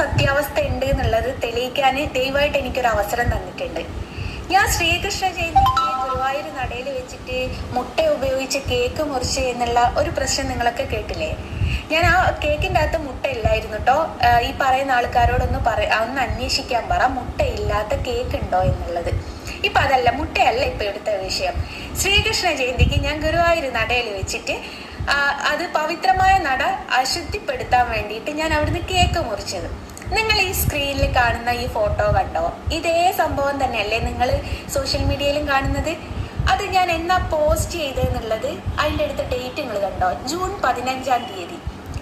സത്യാവസ്ഥ ഉണ്ട് എന്നുള്ളത് തെളിയിക്കാൻ ദയവായിട്ട് എനിക്കൊരു അവസരം തന്നിട്ടുണ്ട്. ഞാൻ ശ്രീകൃഷ്ണ ജയന്തിക്ക് ഗുരുവായൂർ നടയിൽ വെച്ചിട്ട് മുട്ട ഉപയോഗിച്ച് കേക്ക് മുറിച്ച് എന്നുള്ള ഒരു പ്രശ്നം നിങ്ങളൊക്കെ കേട്ടില്ലേ? ഞാൻ ആ കേക്കിന്റെ അകത്ത് മുട്ട ഇല്ലായിരുന്നു കേട്ടോ ഈ പറയുന്ന ആൾക്കാരോടൊന്ന് പറ ഒന്ന് അന്വേഷിക്കാൻ പറ. മുട്ട ഇല്ലാത്ത കേക്ക് ഉണ്ടോ എന്നുള്ളത്. ഇപ്പൊ അതല്ല മുട്ടയല്ല ഇപ്പൊ എടുത്ത വിഷയം. ശ്രീകൃഷ്ണ ജയന്തിക്ക് ഞാൻ ഗുരുവായൂർ നടയിൽ വെച്ചിട്ട് അത് പവിത്രമായ നട അശുദ്ധിപ്പെടുത്താൻ വേണ്ടിയിട്ട് ഞാൻ അവിടുന്ന് കേക്ക് മുറിച്ചത്. നിങ്ങൾ ഈ സ്ക്രീനിൽ കാണുന്ന ഈ ഫോട്ടോ കണ്ടോ? ഇതേ സംഭവം തന്നെയല്ലേ നിങ്ങൾ സോഷ്യൽ മീഡിയയിലും കാണുന്നത്? അത് ഞാൻ എന്നാ പോസ്റ്റ് ചെയ്തെന്നുള്ളത് അതിന്റെ അടുത്ത ഡേറ്റ് നിങ്ങൾ കണ്ടോ? ജൂൺ പതിനഞ്ചാം തീയതി.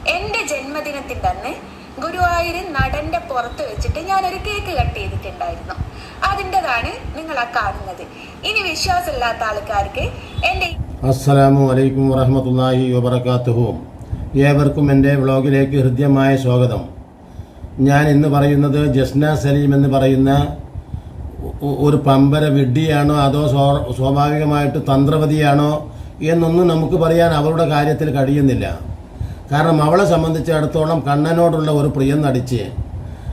എന്റെ ജന്മദിനത്തിന്റെ അന്ന് ഗുരുവായൂർ നടന്റെ പുറത്ത് വെച്ചിട്ട് ഞാനൊരു കേക്ക് കട്ട് ചെയ്തിട്ടുണ്ടായിരുന്നു. അതിന്റെതാണ് നിങ്ങൾ ആ കാണുന്നത്. ഇനി വിശ്വാസമില്ലാത്ത ആൾക്കാർക്ക് എന്റെ അസ്സലാമു അലൈക്കും വറഹമത്തല്ലാഹി വബർക്കാത്തുഹു ഏവർക്കും എന്റെ വ്ളോഗിലേക്ക് ഹൃദ്യമായ സ്വാഗതം. ഞാൻ ഇന്ന് പറയുന്നത് ജസ്ന സലീം എന്ന് പറയുന്ന ഒരു പമ്പര വിഡ്ഢിയാണോ അതോ സ്വ- സ്വാഭാവികമായിട്ട് തന്ത്രവതിയാണോ എന്നൊന്നും നമുക്ക് പറയാൻ അവരുടെ കാര്യത്തിൽ കഴിയുന്നില്ല. കാരണം അവളെ സംബന്ധിച്ചിടത്തോളം കണ്ണനോടുള്ള ഒരു പ്രിയം നടിച്ച്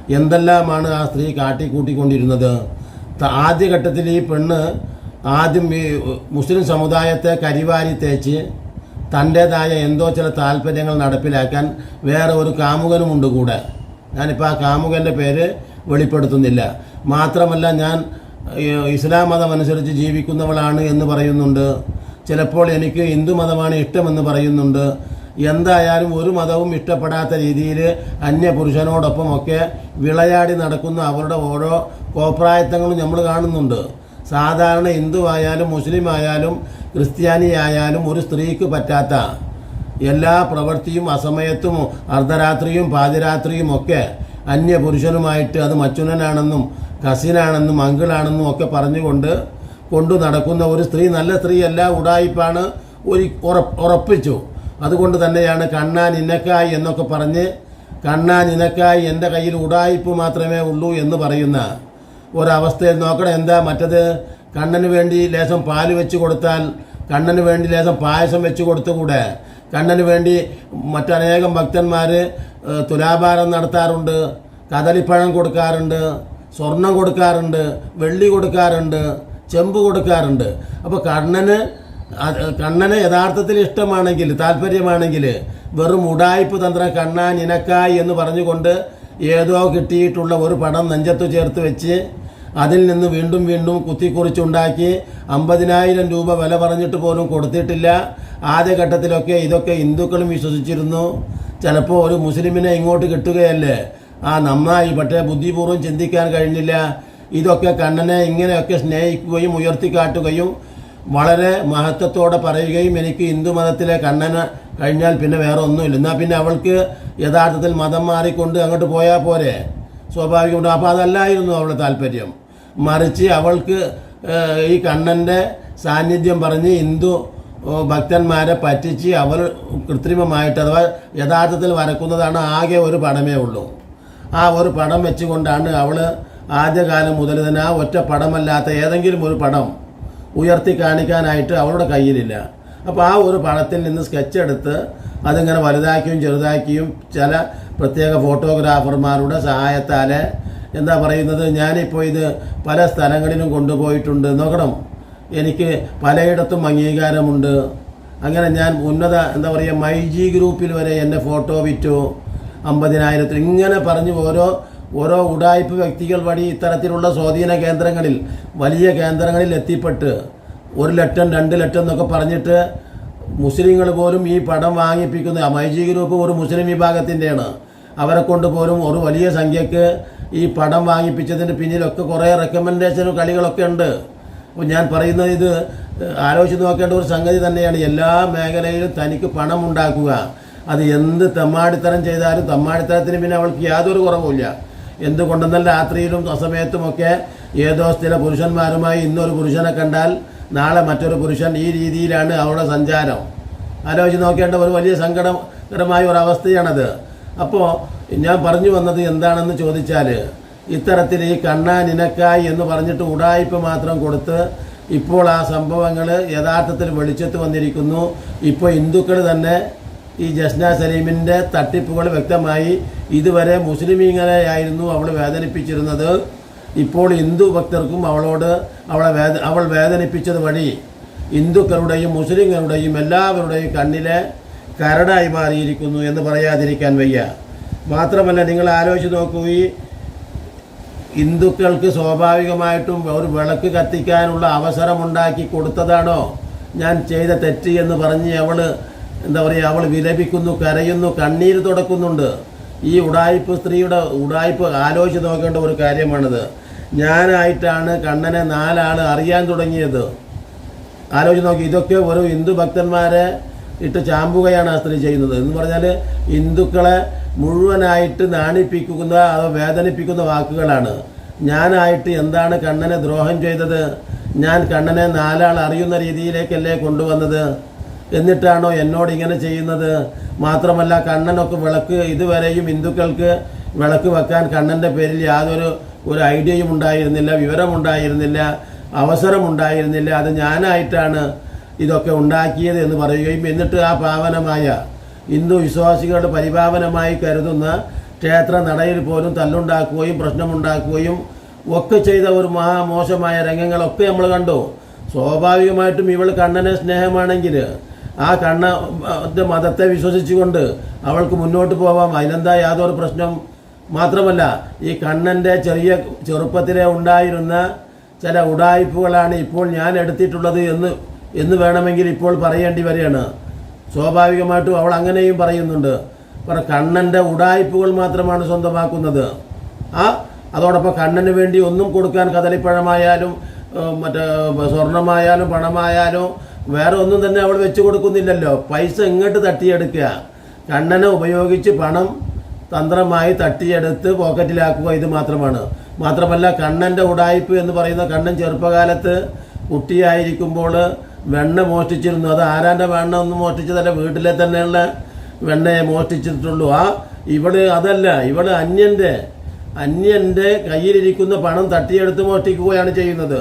എന്തെല്ലാമാണ് ആ സ്ത്രീ കാട്ടിക്കൂട്ടിക്കൊണ്ടിരുന്നത്? ആദ്യഘട്ടത്തിൽ ഈ പെണ്ണ് ആദ്യം ഈ മുസ്ലിം സമുദായത്തെ കരിവാരി തേച്ച് തന്റേതായ എന്തോ ചില താല്പര്യങ്ങൾ നടപ്പിലാക്കാൻ വേറെ ഒരു കാമുകനുമുണ്ട് കൂടെ. ഞാനിപ്പോൾ ആ കാമുകന്റെ പേര് വെളിപ്പെടുത്തുന്നില്ല. മാത്രമല്ല ഞാൻ ഇസ്ലാം മതം അനുസരിച്ച് ജീവിക്കുന്നവളാണ് എന്ന് പറയുന്നുണ്ട്. ചിലപ്പോൾ എനിക്ക് ഹിന്ദു മതമാണ് ഇഷ്ടമെന്ന് പറയുന്നുണ്ട്. എന്തായാലും ഒരു മതവും ഇഷ്ടപ്പെടാത്ത രീതിയിൽ അന്യപുരുഷനോടൊപ്പമൊക്കെ വിളയാടി നടക്കുന്ന അവരുടെ ഓരോ കോപ്രായത്തങ്ങളും നമ്മൾ കാണുന്നുണ്ട്. സാധാരണ ഹിന്ദു ആയാലും മുസ്ലിം ആയാലും ക്രിസ്ത്യാനി ആയാലും ഒരു സ്ത്രീക്ക് പറ്റാത്ത എല്ലാ പ്രവൃത്തിയും അസമയത്തും അർദ്ധരാത്രിയും പാതിരാത്രിയും ഒക്കെ അന്യപുരുഷനുമായിട്ട് അത് മച്ചുനനാണെന്നും കസിനാണെന്നും അങ്കിളാണെന്നും ഒക്കെ പറഞ്ഞുകൊണ്ട് കൊണ്ടു നടക്കുന്ന ഒരു സ്ത്രീ നല്ല സ്ത്രീയല്ല ഉടായിപ്പാണ് ഒരു ഉറപ്പ് ഉറപ്പിച്ചു. അതുകൊണ്ട് തന്നെയാണ് കണ്ണാൻ ഇനക്കായി എന്നൊക്കെ പറഞ്ഞ് കണ്ണാൻ ഇനക്കായി എന്റെ കയ്യിൽ ഉടായിപ്പ് മാത്രമേ ഉള്ളൂ എന്ന് പറയുന്ന ഒരവസ്ഥയിൽ നോക്കണം. എന്താ മറ്റത്? കണ്ണന് വേണ്ടി ലേശം പാൽ വെച്ച് കൊടുത്താൽ കണ്ണന് വേണ്ടി ലേശം പായസം വെച്ച് കൊടുത്തുകൂടെ? കണ്ണന് വേണ്ടി മറ്റനേകം ഭക്തന്മാർ തുലാഭാരം നടത്താറുണ്ട് കദളിപ്പഴം കൊടുക്കാറുണ്ട് സ്വർണം കൊടുക്കാറുണ്ട് വെള്ളി കൊടുക്കാറുണ്ട് ചെമ്പ് കൊടുക്കാറുണ്ട്. അപ്പോൾ കണ്ണന് കണ്ണന് യഥാർത്ഥത്തിൽ ഇഷ്ടമാണെങ്കിൽ താല്പര്യമാണെങ്കിൽ വെറും ഉടായ്പ് തന്ത്രം കണ്ണാൻ ഇനക്കായി എന്ന് പറഞ്ഞുകൊണ്ട് ഏതോ കിട്ടിയിട്ടുള്ള ഒരു പടം നെഞ്ചത്തു ചേർത്ത് വെച്ച് അതിൽ നിന്ന് വീണ്ടും വീണ്ടും കുത്തിക്കുറിച്ചുണ്ടാക്കി അമ്പതിനായിരം രൂപ വില പറഞ്ഞിട്ട് പോലും കൊടുത്തിട്ടില്ല. ആദ്യഘട്ടത്തിലൊക്കെ ഇതൊക്കെ ഹിന്ദുക്കളും വിശ്വസിച്ചിരുന്നു. ചിലപ്പോൾ ഒരു മുസ്ലിമിനെ ഇങ്ങോട്ട് കിട്ടുകയല്ലേ? ആ നന്നായി പക്ഷേ ബുദ്ധിപൂർവം ചിന്തിക്കാൻ കഴിഞ്ഞില്ല. ഇതൊക്കെ കണ്ണനെ ഇങ്ങനെയൊക്കെ സ്നേഹിക്കുകയും ഉയർത്തിക്കാട്ടുകയും വളരെ മഹത്വത്തോടെ പറയുകയും എനിക്ക് ഹിന്ദു മതത്തിലെ കണ്ണന് കഴിഞ്ഞാൽ പിന്നെ വേറെ ഒന്നുമില്ല. എന്നാൽ പിന്നെ അവൾക്ക് യഥാർത്ഥത്തിൽ മതം മാറിക്കൊണ്ട് അങ്ങോട്ട് പോയാൽ പോരെ? സ്വാഭാവികമുണ്ട് അപ്പോൾ അതല്ലായിരുന്നു അവളുടെ താല്പര്യം. മറിച്ച് അവൾക്ക് ഈ കണ്ണന്റെ സാന്നിധ്യം പറഞ്ഞ് ഹിന്ദു ഭക്തന്മാരെ പറ്റിച്ച് അവർ കൃത്രിമമായിട്ട് അഥവാ യഥാർത്ഥത്തിൽ വരക്കുന്നതാണ് ആകെ ഒരു പടമേ ഉള്ളൂ. ആ ഒരു പടം വെച്ചുകൊണ്ടാണ് അവൾ ആദ്യകാലം മുതൽ തന്നെ ആ ഒറ്റ പടമല്ലാത്ത ഏതെങ്കിലും ഒരു പടം ഉയർത്തി കാണിക്കാനായിട്ട് അവളുടെ കയ്യിലില്ല. അപ്പോൾ ആ ഒരു പടത്തിൽ നിന്ന് സ്കെച്ച് എടുത്ത് അതിങ്ങനെ വലുതാക്കിയും ചെറുതാക്കിയും ചില പ്രത്യേക ഫോട്ടോഗ്രാഫർമാരുടെ സഹായത്താൽ എന്താ പറയുന്നത് ഞാനിപ്പോൾ ഇത് പല സ്ഥലങ്ങളിലും കൊണ്ടുപോയിട്ടുണ്ട്. നോക്കണം. എനിക്ക് പലയിടത്തും അംഗീകാരമുണ്ട്. അങ്ങനെ ഞാൻ ഉന്നത എന്താ പറയുക മൈ ജി ഗ്രൂപ്പിൽ വരെ എന്റെ ഫോട്ടോ വിറ്റു. അമ്പതിനായിരത്തിൽ ഇങ്ങനെ പറഞ്ഞ് ഓരോ ഓരോ ഉടായ്പ വ്യക്തികൾ വഴി ഇത്തരത്തിലുള്ള സ്വാധീന കേന്ദ്രങ്ങളിൽ വലിയ കേന്ദ്രങ്ങളിൽ എത്തിപ്പെട്ട്. ഒരു ലക്ഷം രണ്ട് ലക്ഷം എന്നൊക്കെ പറഞ്ഞിട്ട് മുസ്ലിങ്ങൾ പോലും ഈ പടം വാങ്ങിപ്പിക്കുന്ന മൈജി ഗ്രൂപ്പ് ഒരു മുസ്ലിം വിഭാഗത്തിന്റെയാണ്. അവരെ കൊണ്ട് പോലും ഒരു വലിയ സംഖ്യക്ക് ഈ പടം വാങ്ങിപ്പിച്ചതിന് പിന്നിലൊക്കെ കുറേ റെക്കമെൻഡേഷനും കളികളൊക്കെ ഉണ്ട്. അപ്പോൾ ഞാൻ പറയുന്നത് ഇത് ആലോചിച്ച് നോക്കേണ്ട ഒരു സംഗതി തന്നെയാണ്. എല്ലാ മേഖലയിലും തനിക്ക് പണം ഉണ്ടാക്കുക അത് എന്ത് തെമ്മാടിത്തരം ചെയ്താലും തെമ്മാടിത്തരത്തിന് പിന്നെ അവൾക്ക് യാതൊരു കുറവുമില്ല. എന്തുകൊണ്ടെന്നാൽ രാത്രിയിലും അസമയത്തുമൊക്കെ ഏതോ ചില പുരുഷന്മാരുമായി ഇന്നൊരു പുരുഷനെ കണ്ടാൽ നാളെ മറ്റൊരു പുരുഷൻ ഈ രീതിയിലാണ് അവളുടെ സഞ്ചാരം. ആലോചിച്ച് നോക്കേണ്ട ഒരു വലിയ സങ്കടകരമായ ഒരു അവസ്ഥയാണത്. അപ്പോൾ ഞാൻ പറഞ്ഞു വന്നത് എന്താണെന്ന് ചോദിച്ചാൽ ഇത്തരത്തിൽ ഈ കണ്ണാ നിനക്കായി എന്ന് പറഞ്ഞിട്ട് ഉടായ്പ മാത്രം കൊടുത്ത് ഇപ്പോൾ ആ സംഭവങ്ങൾ യഥാർത്ഥത്തിൽ വെളിച്ചത്ത് വന്നിരിക്കുന്നു. ഇപ്പോൾ ഹിന്ദുക്കൾ തന്നെ ഈ ജസ്ന സലീമിന്റെ തട്ടിപ്പുകൾ വ്യക്തമായി ഇതുവരെ മുസ്ലിമീങ്ങളെയായിരുന്നു അവൾ വേദനിപ്പിച്ചിരുന്നത്. ഇപ്പോൾ ഹിന്ദു ഭക്തർക്കും അവളോട് അവളെ വേദ അവൾ വേദനിപ്പിച്ചത് വഴി ഹിന്ദുക്കളുടെയും മുസ്ലിങ്ങളുടെയും എല്ലാവരുടെയും കണ്ണിലെ കരടായി മാറിയിരിക്കുന്നു എന്ന് പറയാതിരിക്കാൻ വയ്യ. മാത്രമല്ല നിങ്ങൾ ആലോചിച്ച് നോക്കൂ ഈ ഹിന്ദുക്കൾക്ക് സ്വാഭാവികമായിട്ടും ഒരു വിളക്ക് കത്തിക്കാനുള്ള അവസരമുണ്ടാക്കി കൊടുത്തതാണോ? ഞാൻ ചെയ്ത തെറ്റ് എന്ന് പറഞ്ഞ് അവൾ എന്താ പറയുക അവൾ വിലപിക്കുന്നു കരയുന്നു കണ്ണീര് തുടക്കുന്നുണ്ട്. ഈ ഉടായ്പ് സ്ത്രീയുടെ ഉടായ്പ് ആലോചിച്ച് നോക്കേണ്ട ഒരു കാര്യമാണിത്. ഞാനായിട്ടാണ് കണ്ണനെ നാലാൾ അറിയാൻ തുടങ്ങിയത്. ആലോചിച്ച് നോക്കി ഇതൊക്കെ ഒരു ഹിന്ദു ഭക്തന്മാരെ ഇട്ട് ചാമ്പുകയാണ് ആ സ്ത്രീ ചെയ്യുന്നത്. എന്ന് പറഞ്ഞാൽ ഹിന്ദുക്കളെ മുഴുവനായിട്ട് നാണിപ്പിക്കുന്ന അതോ വേദനിപ്പിക്കുന്ന വാക്കുകളാണ്. ഞാനായിട്ട് എന്താണ് കണ്ണനെ ദ്രോഹം ചെയ്തത്? ഞാൻ കണ്ണനെ നാലാൾ അറിയുന്ന രീതിയിലേക്കല്ലേ കൊണ്ടുവന്നത്? എന്നിട്ടാണോ എന്നോട് ഇങ്ങനെ ചെയ്യുന്നത്? മാത്രമല്ല കണ്ണനൊക്കെ വിളക്ക് ഇതുവരെയും ഹിന്ദുക്കൾക്ക് വിളക്ക് വെക്കാൻ കണ്ണന്റെ പേരിൽ യാതൊരു ഒരു ഐഡിയയും ഉണ്ടായിരുന്നില്ല വിവരമുണ്ടായിരുന്നില്ല അവസരമുണ്ടായിരുന്നില്ല. അത് ഞാനായിട്ടാണ് ഇതൊക്കെ ഉണ്ടാക്കിയത് എന്ന് പറയുകയും എന്നിട്ട് ആ പാവനമായ ഹിന്ദു വിശ്വാസികളുടെ പരിപാവനമായി കരുതുന്ന ക്ഷേത്ര നടയിൽ പോലും തല്ലുണ്ടാക്കുകയും പ്രശ്നമുണ്ടാക്കുകയും ഒക്കെ ചെയ്ത ഒരു മഹാ മോശമായ രംഗങ്ങളൊക്കെ നമ്മൾ കണ്ടു. സ്വാഭാവികമായിട്ടും ഇവൾ കണ്ണനെ സ്നേഹമാണെങ്കിൽ ആ കണ്ണ് മതത്തെ വിശ്വസിച്ചുകൊണ്ട് അവൾക്ക് മുന്നോട്ട് പോവാം. അതിനെന്താ യാതൊരു പ്രശ്നം? മാത്രമല്ല ഈ കണ്ണന്റെ ചെറിയ ചെറുപ്പത്തിലെ ഉണ്ടായിരുന്ന ചില ഉടായ്പകളാണ് ഇപ്പോൾ ഞാൻ എടുത്തിട്ടുള്ളത് എന്ന് എന്ന് വേണമെങ്കിൽ ഇപ്പോൾ പറയേണ്ടി വരികയാണ്. സ്വാഭാവികമായിട്ടും അവൾ അങ്ങനെയും പറയുന്നുണ്ട്. പറ കണ്ണന്റെ ഉടായ്പകൾ മാത്രമാണ് സ്വന്തമാക്കുന്നത്. ആ അതോടൊപ്പം കണ്ണന് വേണ്ടി ഒന്നും കൊടുക്കാൻ കദളിപ്പഴമായാലും മറ്റേ സ്വർണമായാലും പണമായാലും വേറെ ഒന്നും തന്നെ അവൾ വെച്ചു കൊടുക്കുന്നില്ലല്ലോ. പൈസ ഇങ്ങോട്ട് തട്ടിയെടുക്കുക. കണ്ണനെ ഉപയോഗിച്ച് പണം തന്ത്രമായി തട്ടിയെടുത്ത് പോക്കറ്റിലാക്കുക ഇത് മാത്രമാണ്. മാത്രമല്ല കണ്ണന്റെ ഉടായ്പ് എന്ന് പറയുന്ന കണ്ണൻ ചെറുപ്പകാലത്ത് കുട്ടിയായിരിക്കുമ്പോൾ വെണ്ണ മോഷ്ടിച്ചിരുന്നു. അത് ആരാന്റെ വെണ്ണ ഒന്ന് മോഷ്ടിച്ചതല്ല വീട്ടിലെ തന്നെയുള്ള വെണ്ണയെ മോഷ്ടിച്ചിട്ടുള്ളൂ. ആ ഇവൾ അതല്ല ഇവൾ അന്യന്റെ അന്യന്റെ കയ്യിലിരിക്കുന്ന പണം തട്ടിയെടുത്ത് മോഷ്ടിക്കുകയാണ് ചെയ്യുന്നത്.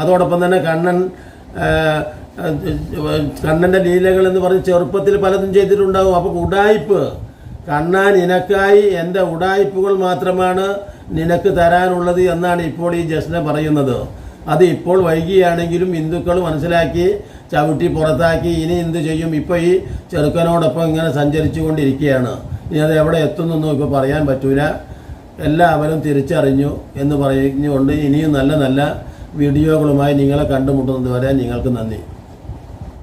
അതോടൊപ്പം തന്നെ കണ്ണൻ കണ്ണന്റെ ലീലകൾ എന്ന് പറഞ്ഞ് ചെറുപ്പത്തിൽ പലതും ചെയ്തിട്ടുണ്ടാകും. അപ്പോൾ ഉടായ്പ്. കണ്ണാ നിനക്കായി എന്റെ ഉടായ്പകൾ മാത്രമാണ് നിനക്ക് തരാനുള്ളത് എന്നാണ് ഇപ്പോൾ ഈ ജസ്ന പറയുന്നത്. അത് ഇപ്പോൾ വൈകിയാണെങ്കിലും ഹിന്ദുക്കൾ മനസ്സിലാക്കി ചവിട്ടി പുറത്താക്കി ഇനി എന്ത് ചെയ്യും? ഇപ്പോൾ ഈ ചെറുക്കനോടൊപ്പം ഇങ്ങനെ സഞ്ചരിച്ചു കൊണ്ടിരിക്കുകയാണ് ഇനി അത് എവിടെ എത്തുന്നൊന്നും ഇപ്പോൾ പറയാൻ പറ്റൂല. എല്ലാവരും തിരിച്ചറിഞ്ഞു എന്ന് പറഞ്ഞുകൊണ്ട് ഇനിയും നല്ല നല്ല വീഡിയോകളുമായി നിങ്ങളെ കണ്ടുമുട്ടുന്നത് വരെ നിങ്ങൾക്ക് നന്ദി.